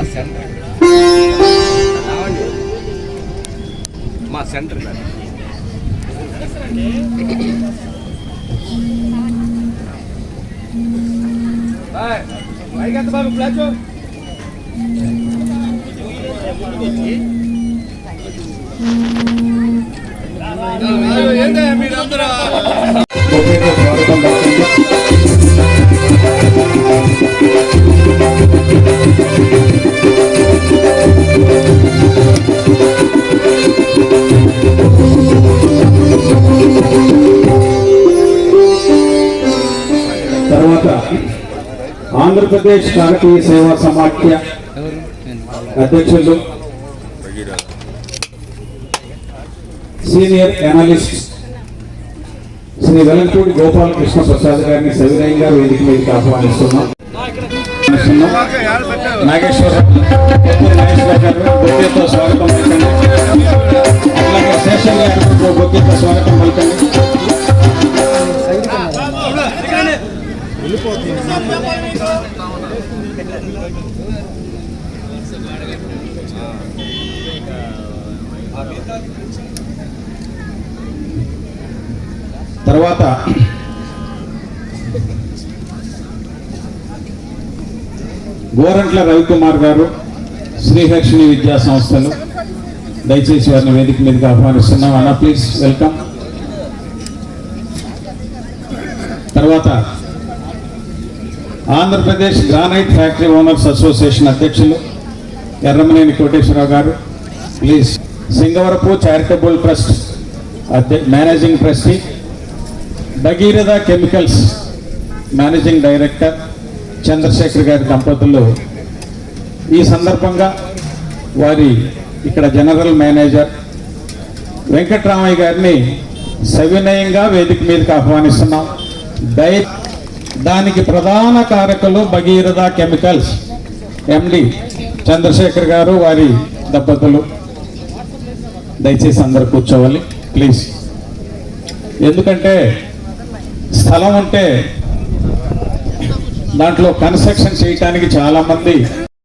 మా సెంటర్ మా సెంటర్ గారు బాబు ప్లాచో మీరందరూ? తర్వాత ఆంధ్రప్రదేశ్ కాకతీయ సేవా సమాఖ్య అధ్యక్షులు సీనియర్ అనలిస్ట్ శ్రీ వెలంపూడి గోపాలకృష్ణ ప్రసాద్ గారిని సవినయంగా వేదిక మీదకి ఆహ్వానిస్తున్నాం ఆహ్వానిస్తున్నాం. నాగేశ్వరరావు స్వాగతం తర్వాత గోరంట్ల రవికుమార్ గారు శ్రీహర్షిణి విద్యా సంస్థలు దయచేసి వారిని వేదిక మీదకి ఆహ్వానిస్తున్నాం. అన్న ప్లీజ్ వెల్కమ్ తర్వాత Andhra Pradesh granite factory owners association అధ్యక్షులు Erramaneni Koteswararao garu. Please Singavarapu charitable trust managing trustee Bhagiratha chemicals managing director Chandrasekhar గారి దంపతులు. ఈ సందర్భంగా వారి ఇక్కడ జనరల్ మేనేజర్ వెంకట్రామయ్య గారిని సవినయంగా వేదిక మీదకి ఆహ్వానిస్తున్నాం. డై దానికి ప్రధాన కారకులు భగీరథ కెమికల్స్ ఎండి చంద్రశేఖర్ గారు వారి దంపతులు. దయచేసి అందరు కూర్చోవాలి ప్లీజ్ ఎందుకంటే స్థలం ఉంటే దాంట్లో కన్స్ట్రక్షన్ చేయటానికి చాలామంది